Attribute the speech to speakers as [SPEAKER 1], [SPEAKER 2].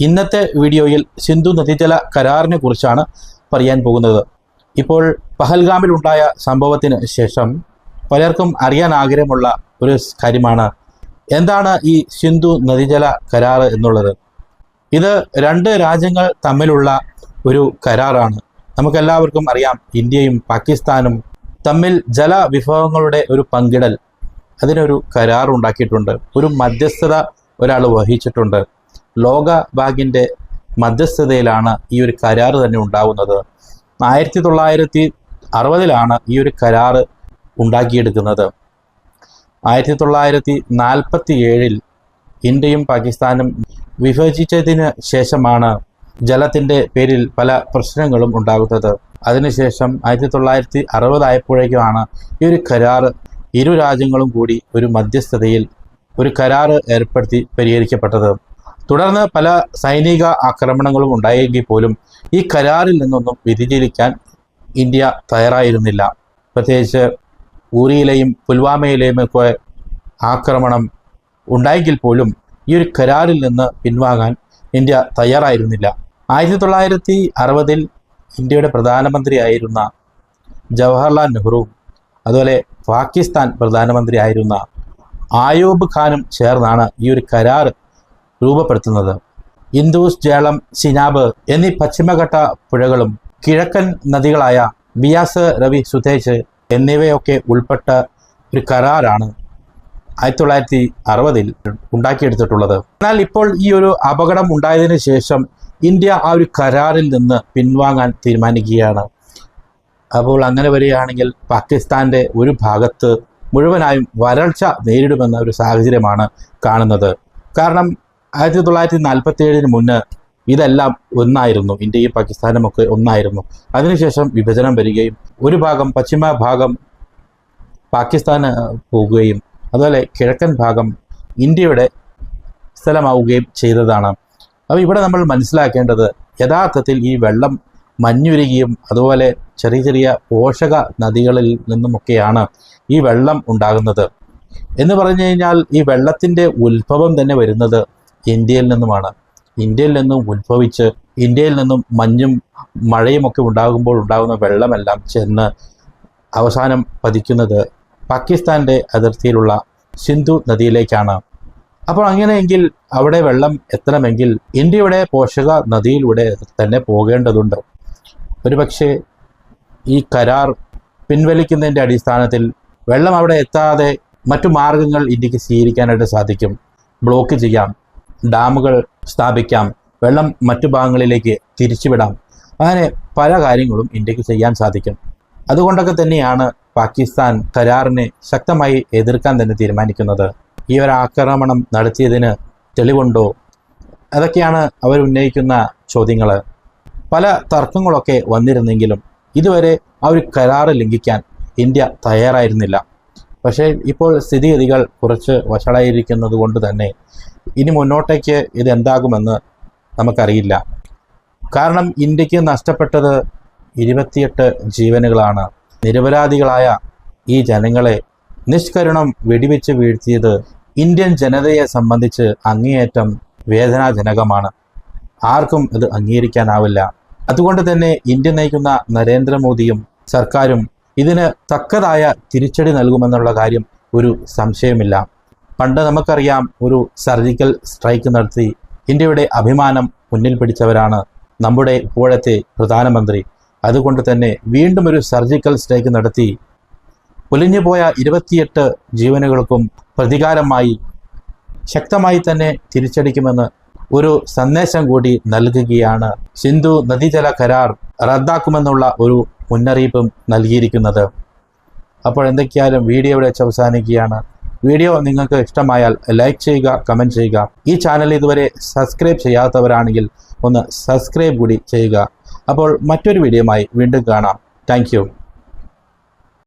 [SPEAKER 1] ഇന്നത്തെ വീഡിയോയിൽ സിന്ധു നദീജല കരാറിനെ കുറിച്ചാണ് പറയാൻ പോകുന്നത്. ഇപ്പോൾ പഹൽഗാമിലുണ്ടായ സംഭവത്തിന് ശേഷം പലർക്കും അറിയാൻ ആഗ്രഹമുള്ള ഒരു കാര്യമാണ്. എന്താണ് ഈ സിന്ധു നദീജല കരാർ എന്നുള്ളത്? ഇത് രണ്ട് രാജ്യങ്ങൾ തമ്മിലുള്ള ഒരു കരാറാണ്. നമുക്കെല്ലാവർക്കും അറിയാം ഇന്ത്യയും പാകിസ്ഥാനും തമ്മിൽ ജലവിഭവങ്ങളുടെ ഒരു പങ്കിടൽ. അതിനൊരു കരാർ ഉണ്ടാക്കിയിട്ടുണ്ട് ഒരു മധ്യസ്ഥത ഒരാൾ വഹിച്ചിട്ടുണ്ട്. ലോക ബാങ്കിന്റെ മധ്യസ്ഥതയിലാണ് ഈ ഒരു കരാർ തന്നെ ഉണ്ടാകുന്നത് ആയിരത്തി തൊള്ളായിരത്തി അറുപതിലാണ് ഈ ഒരു കരാർ ഉണ്ടാക്കിയെടുക്കുന്നത്. ആയിരത്തി തൊള്ളായിരത്തി നാൽപ്പത്തി ഏഴിൽ ഇന്ത്യയും പാകിസ്ഥാനും വിഭജിച്ചതിന് ശേഷമാണ് ജലത്തിന്റെ പേരിൽ പല പ്രശ്നങ്ങളും ഉണ്ടാകുന്നത്. അതിനുശേഷം ആയിരത്തി തൊള്ളായിരത്തി അറുപതായപ്പോഴേക്കുമാണ് ഈ ഒരു കരാർ ഇരു രാജ്യങ്ങളും കൂടി ഒരു മധ്യസ്ഥതയിൽ ഒരു കരാർ ഏർപ്പെടുത്തി പരിഹരിക്കപ്പെട്ടത്. തുടർന്ന് പല സൈനിക ആക്രമണങ്ങളും ഉണ്ടായെങ്കിൽ പോലും ഈ കരാറിൽ നിന്നൊന്നും വ്യതിചലിക്കാൻ ഇന്ത്യ തയ്യാറായിരുന്നില്ല. പ്രത്യേകിച്ച് ഊറിയിലെയും പുൽവാമയിലെയും ഒക്കെ ആക്രമണം ഉണ്ടായെങ്കിൽ പോലും ഈ ഒരു കരാറിൽ നിന്ന് പിൻവാങ്ങാൻ ഇന്ത്യ തയ്യാറായിരുന്നില്ല. ആയിരത്തി തൊള്ളായിരത്തി അറുപതിൽ ഇന്ത്യയുടെ പ്രധാനമന്ത്രിയായിരുന്ന ജവഹർലാൽ നെഹ്റു അതുപോലെ പാകിസ്ഥാൻ പ്രധാനമന്ത്രിയായിരുന്ന ആയൂബ് ഖാനും ചേർന്നാണ് ഈ ഒരു കരാർ രൂപപ്പെടുത്തുന്നത്. ഇന്ദൂസ് ജേളം സിനാബ് എന്നീ പശ്ചിമഘട്ട പുഴകളും കിഴക്കൻ നദികളായ ബിയാസ് രവി സുതേജ് എന്നിവയൊക്കെ ഉൾപ്പെട്ട ഒരു കരാറാണ് ആയിരത്തി തൊള്ളായിരത്തി അറുപതിൽ ഉണ്ടാക്കിയെടുത്തിട്ടുള്ളത്. എന്നാൽ ഇപ്പോൾ ഈ ഒരു അപകടം ഉണ്ടായതിനു ശേഷം ഇന്ത്യ ആ ഒരു കരാറിൽ നിന്ന് പിൻവാങ്ങാൻ തീരുമാനിക്കുകയാണ്. അപ്പോൾ അങ്ങനെ വരികയാണെങ്കിൽ പാകിസ്ഥാന്റെ ഒരു ഭാഗത്ത് മുഴുവനായും വരൾച്ച നേരിടുമെന്ന ഒരു സാഹചര്യമാണ് കാണുന്നത്. കാരണം ആയിരത്തി തൊള്ളായിരത്തി നാൽപ്പത്തി ഏഴിന് മുന്ന് ഇതെല്ലാം ഒന്നായിരുന്നു. ഇന്ത്യയും പാകിസ്ഥാനും ഒക്കെ ഒന്നായിരുന്നു. അതിനുശേഷം വിഭജനം വരികയും ഒരു ഭാഗം പശ്ചിമ ഭാഗം പാകിസ്ഥാന് പോകുകയും അതുപോലെ കിഴക്കൻ ഭാഗം ഇന്ത്യയുടെ സ്ഥലമാവുകയും ചെയ്തതാണ്. അപ്പോൾ ഇവിടെ നമ്മൾ മനസ്സിലാക്കേണ്ടത് യഥാർത്ഥത്തിൽ ഈ വെള്ളം മഞ്ഞുരുകിയും അതുപോലെ ചെറിയ ചെറിയ പോഷക നദികളിൽ നിന്നുമൊക്കെയാണ് ഈ വെള്ളം ഉണ്ടാകുന്നത്. എന്ന് പറഞ്ഞു കഴിഞ്ഞാൽ ഈ വെള്ളത്തിന്റെ ഉത്ഭവം തന്നെ വരുന്നത് ഇന്ത്യയിൽ നിന്നുമാണ്. ഇന്ത്യയിൽ നിന്നും ഉത്ഭവിച്ച് ഇന്ത്യയിൽ നിന്നും മഞ്ഞും മഴയും ഒക്കെ ഉണ്ടാകുമ്പോൾ ഉണ്ടാകുന്ന വെള്ളമെല്ലാം ചെന്ന് അവസാനം പതിക്കുന്നത് പാകിസ്ഥാന്റെ അതിർത്തിയിലുള്ള സിന്ധു നദിയിലേക്കാണ്. അപ്പോൾ അങ്ങനെയെങ്കിൽ അവിടെ വെള്ളം എത്തണമെങ്കിൽ ഇന്ത്യയുടെ പോഷക നദിയിലൂടെ തന്നെ പോകേണ്ടതുണ്ട്. ഒരുപക്ഷെ ഈ കരാർ പിൻവലിക്കുന്നതിന്റെ അടിസ്ഥാനത്തിൽ വെള്ളം അവിടെ എത്താതെ മറ്റു മാർഗങ്ങൾ ഇന്ത്യയ്ക്ക് സ്വീകരിക്കാനായിട്ട് സാധിക്കും. ബ്ലോക്ക് ചെയ്യാം. ഡാമുകൾ സ്ഥാപിക്കാം. വെള്ളം മറ്റു ഭാഗങ്ങളിലേക്ക് തിരിച്ചുവിടാം. അങ്ങനെ പല കാര്യങ്ങളും ഇന്ത്യയ്ക്ക് ചെയ്യാൻ സാധിക്കും. അതുകൊണ്ടൊക്കെ തന്നെയാണ് പാകിസ്ഥാൻ കരാറിനെ ശക്തമായി എതിർക്കാൻ തന്നെ തീരുമാനിക്കുന്നത്. ഈ ഒരു ആക്രമണം നടത്തിയതിന് തെളിവുണ്ടോ? അതൊക്കെയാണ് അവർ ഉന്നയിക്കുന്ന ചോദ്യങ്ങൾ. പല തർക്കങ്ങളൊക്കെ വന്നിരുന്നെങ്കിലും ഇതുവരെ ആ ഒരു കരാറ് ലംഘിക്കാൻ ഇന്ത്യ തയ്യാറായിരുന്നില്ല. പക്ഷേ ഇപ്പോൾ സ്ഥിതിഗതികൾ കുറച്ച് വഷളായിരിക്കുന്നത് കൊണ്ട് തന്നെ ഇനി മുന്നോട്ടേക്ക് ഇത് എന്താകുമെന്ന് നമുക്കറിയില്ല. കാരണം ഇന്ത്യയ്ക്ക് നഷ്ടപ്പെട്ടത് ഇരുപത്തിയെട്ട് ജീവനുകളാണ്. നിരപരാധികളായ ഈ ജനങ്ങളെ നിഷ്കരുണം വെടിവെച്ച് വീഴ്ത്തിയത് ഇന്ത്യൻ ജനതയെ സംബന്ധിച്ച് അങ്ങേയറ്റം വേദനാജനകമാണ്. ആർക്കും ഇത് അംഗീകരിക്കാനാവില്ല. അതുകൊണ്ട് തന്നെ ഇന്ത്യ നയിക്കുന്ന നരേന്ദ്രമോദിയും സർക്കാരും ഇതിന് തക്കതായ തിരിച്ചടി നൽകുമെന്നുള്ള കാര്യം ഒരു സംശയമില്ല. പണ്ട് നമുക്കറിയാം ഒരു സർജിക്കൽ സ്ട്രൈക്ക് നടത്തി ഇന്ത്യയുടെ അഭിമാനം മുന്നിൽ പിടിച്ചവരാണ് നമ്മുടെ ഇപ്പോഴത്തെ പ്രധാനമന്ത്രി. അതുകൊണ്ട് തന്നെ വീണ്ടും ഒരു സർജിക്കൽ സ്ട്രൈക്ക് നടത്തി പൊലിഞ്ഞുപോയ ഇരുപത്തിയെട്ട് ജീവനുകൾക്കും പ്രതികാരമായി ശക്തമായി തന്നെ തിരിച്ചടിക്കുമെന്ന് ഒരു സന്ദേശം കൂടി നൽകുകയാണ്. സിന്ധു നദീജല കരാർ റദ്ദാക്കുമെന്നുള്ള ഒരു മുന്നറിയിപ്പും നൽകിയിരിക്കുന്നത്. അപ്പോൾ എന്തൊക്കെയായാലും വീഡിയോ ഇവിടെ അവസാനിക്കുകയാണ്. വീഡിയോ നിങ്ങൾക്ക് ഇഷ്ടമായാൽ ലൈക്ക് ചെയ്യുക കമന്റ് ചെയ്യുക. ഈ ചാനൽ ഇതുവരെ സബ്സ്ക്രൈബ് ചെയ്യാത്തവരാണെങ്കിൽ ഒന്ന് സബ്സ്ക്രൈബ് കൂടി ചെയ്യുക. അപ്പോൾ മറ്റൊരു വീഡിയോയുമായി വീണ്ടും കാണാം. താങ്ക്